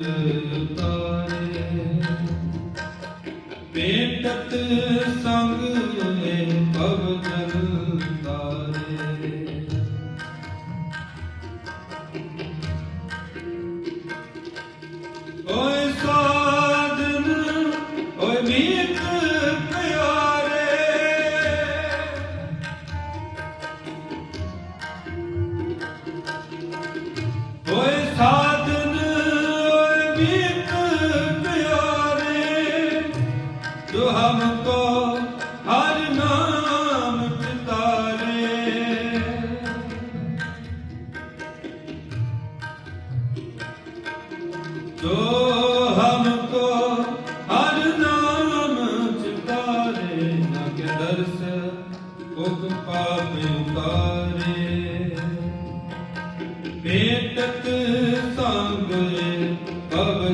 ਉਤਾਰੇ ਬੇਟਤ ਸੰਗ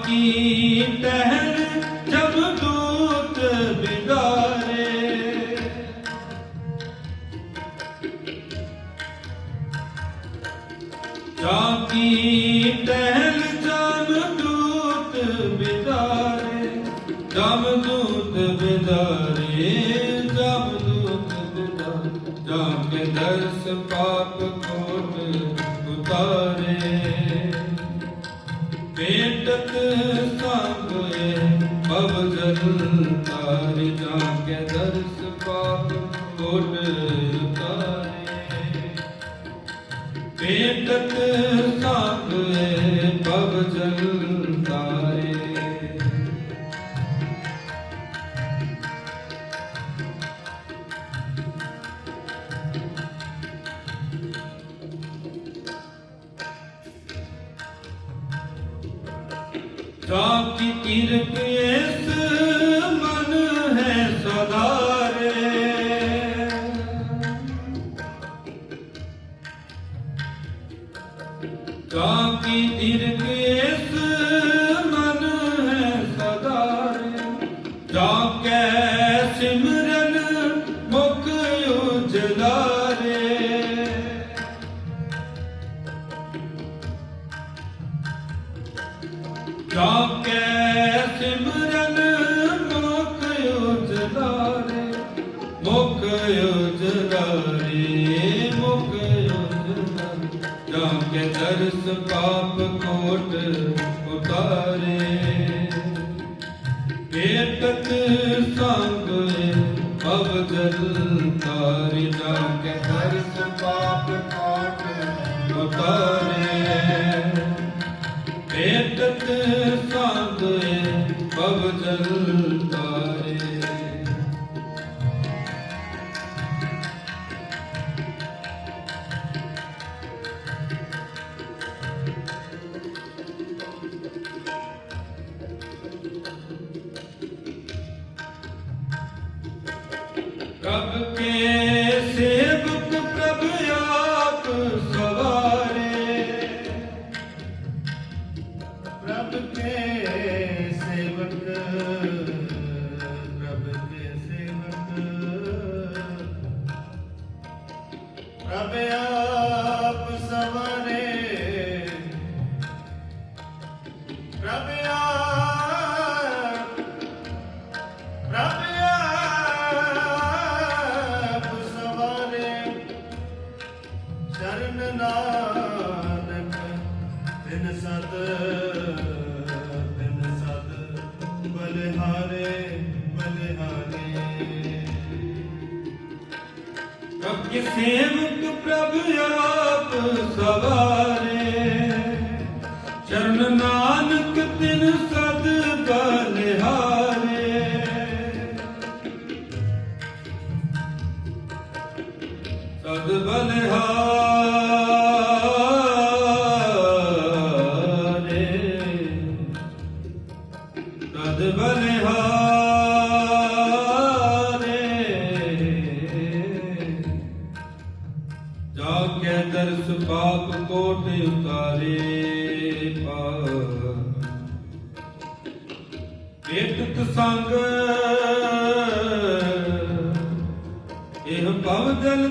ਜਾਕੀ ਟਹਿਲ ਜਬ ਦੂਤ ਬਿਦਾਰੇ ਜਾਕੀ ਟਹਿਲ ਜਮ ਦੂਤ ਬਿਦਾਰੇ ਜਮ ਦੂਤ ਬਿਦਾਰੇ ਜਮ ਦੂਤ ਬਿਦਾਰੇ ਜਾ ਕੇ ਦਰਸ ਪਾਪ ਕੋਟ ਉਤਾਰੇ। ਬੇਟਤ ਸੰਗਏ ਭਵ ਜਲ ਤਾਰੇ ਜਾ ਕੇ ਦਰਸ ਪਾਪ ਕੋਟ ਉਤਾਰੇ ਬੇਟਤ ਸਾਗਏ ਭਵ ਜਲ ਜਾਕੀ ਕਿਰਤ ਇਸ ਮਨ ਹੈ ਸਦਾਰੇ ਕੇ ਦਰਸ ਪਾਪ ਕੋਟ ਉਤਾਰੇ। ਬੇਟਤ ਸੰਗ ਭਵ ਜਲ ਜਾ ਕੇ ਦਰਸ ਪਾਪ ਕੋਟ ਉਤਾਰੇ। ਬੇਟਤ ਸੰਗ ਭਵ ਪ੍ਰਭ ਕੇ ਸੇਵਕ ਪ੍ਰਭ ਆਪ ਸਵਾਰੇ ਪ੍ਰਭ ਕੇ ਸੇਵਕ ਪ੍ਰਭ ਕੇ ਸੇਵਕ ਪ੍ਰਭ ਚਰਨ ਨਾਨਕ ਬਿਨ ਸਤ ਬਿਨ ਸਤ ਬਲਿਹਾਰੇ ਬਲਿਹਾਰੇ। ਪ੍ਰਭ ਕੇ ਸੇਵਕ ਪ੍ਰਭ ਆਪ ਸਵਾਰੇ ਦਰਸ ਪਾਪ ਕੋਟ ਉਤਾਰੇ ਪਾ ਸੰਗ ਇਹ ਭਵ ਜਲ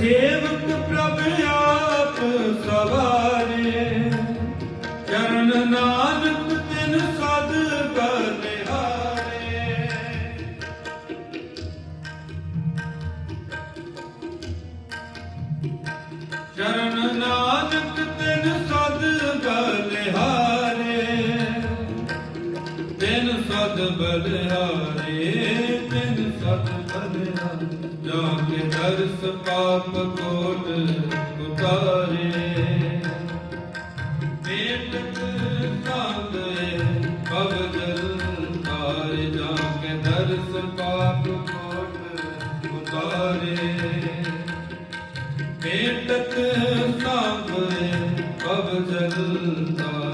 ਸੇਵਕ ਪ੍ਰਭ ਆਪ ਸਵਾਰੇ। ਚਰਨ ਨਾਨਕ ਤਿਨ ਸਦ ਬਲਿਹਾਰੇ। ਚਰਨ ਨਾਨਕ ਤਿਨ ਸਦ ਬਲਿਹਾਰੇ। ਤਿਨ ਸਦ ਬਲਿਹਾਰੇ। ਪਾਪ ਕੋਟ ਉਤਾਰੇ। ਬੇਟਕ ਸਾਂਗੇ ਭਵ ਜਲ ਤਾਰੇ ਜਾ ਕੇ ਦਰਸ ਪਾਪ ਕੋਟ ਉਤਾਰੇ। ਬੇਟਕ ਸਾਂਗੇ ਭਵ ਜਲ ਤਾਰੇ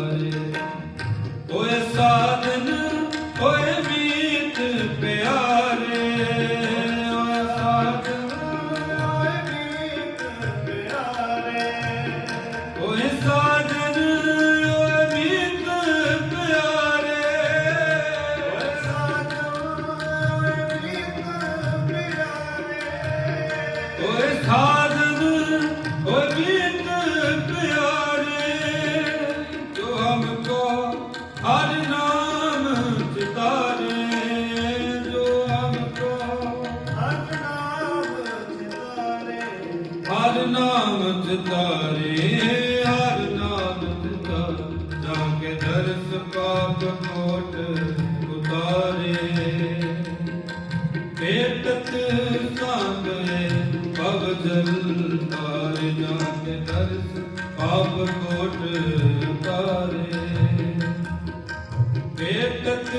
ਨਾਮ ਚਿਤਾਰੇ ਹਰ ਨਾਮ ਚਿਤਾਰੇ ਜਾ ਕੇ ਦਰਸ ਪਾਪ ਕੋਟ ਉਤਾਰੇ। ਬੇਟਕ ਸਾਂਗੇ ਭਵ ਜਲ ਤਾਰੇ, ਜਾ ਕੇ ਦਰਸ ਪਾਪ ਕੋਟ ਉਤਾਰੇ। ਬੇਟਕ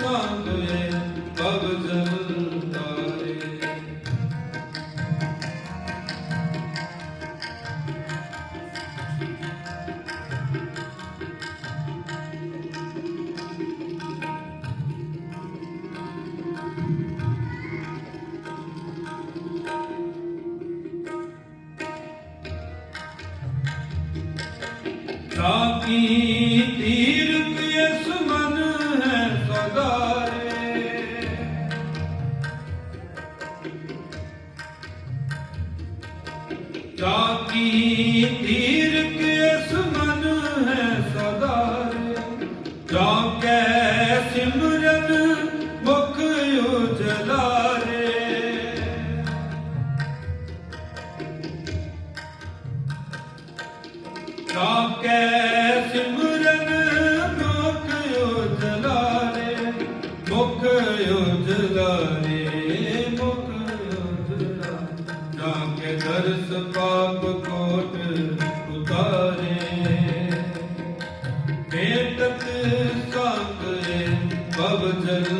ਸਾਂਗੇ ਸਾਕੀ ਤੀਰਥ ਇਸ ਮਨ ਹੈ ਸਦਾਰੇ ਕੀ ਤੀਰਥ ਇਸ ਮਨ ਹੈ ਸਦਾਰੇ ਜਾ ਕੇ ਸਿਮਰਨ ਮੁਖ ਉਜਲਾਰੇ ਕਾਕੇ ਕੈ ਭਵ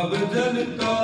अब जनता